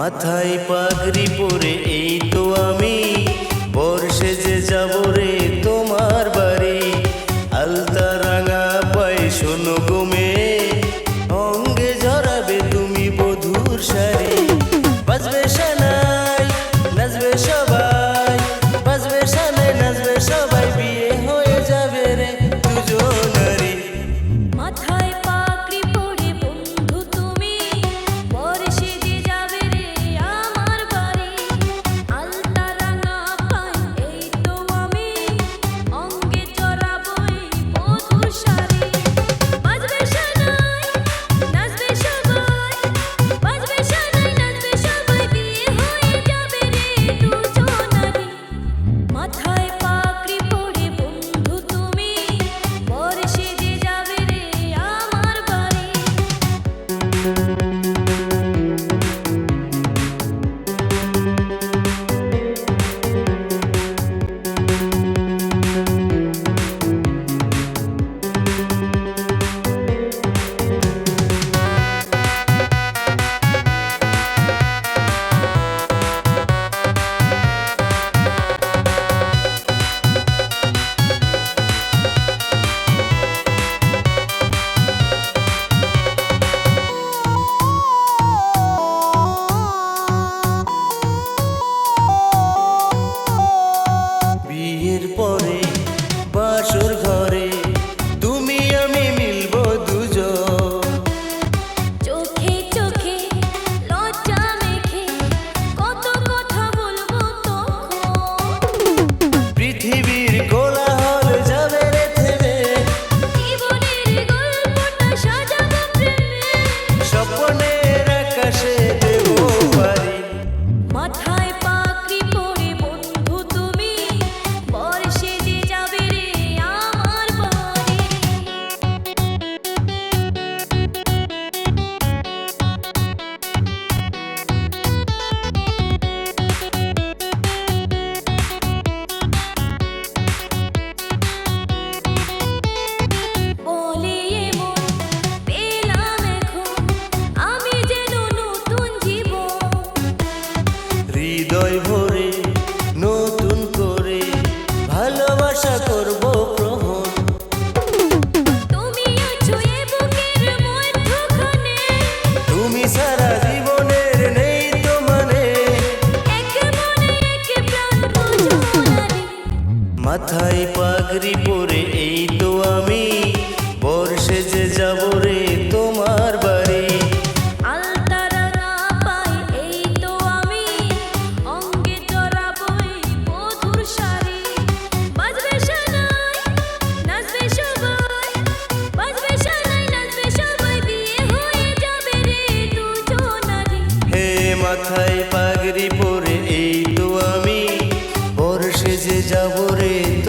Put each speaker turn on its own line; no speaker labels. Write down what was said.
মাথায় পাগড়ি পরে এই তো আমি। বর্ষে যে যাব রে তোমার বাড়ি। আলতা রাঙা পায় শোনো গোমে হৃদয় ভরে নতুন করে ভালোবাসা করব
তুমি
সারা জীবনের নেই তো মানে। মাথায় পাগড়ি পরে এই তো আমি। বর্ষে যে যাব রে তোমার
যাব রে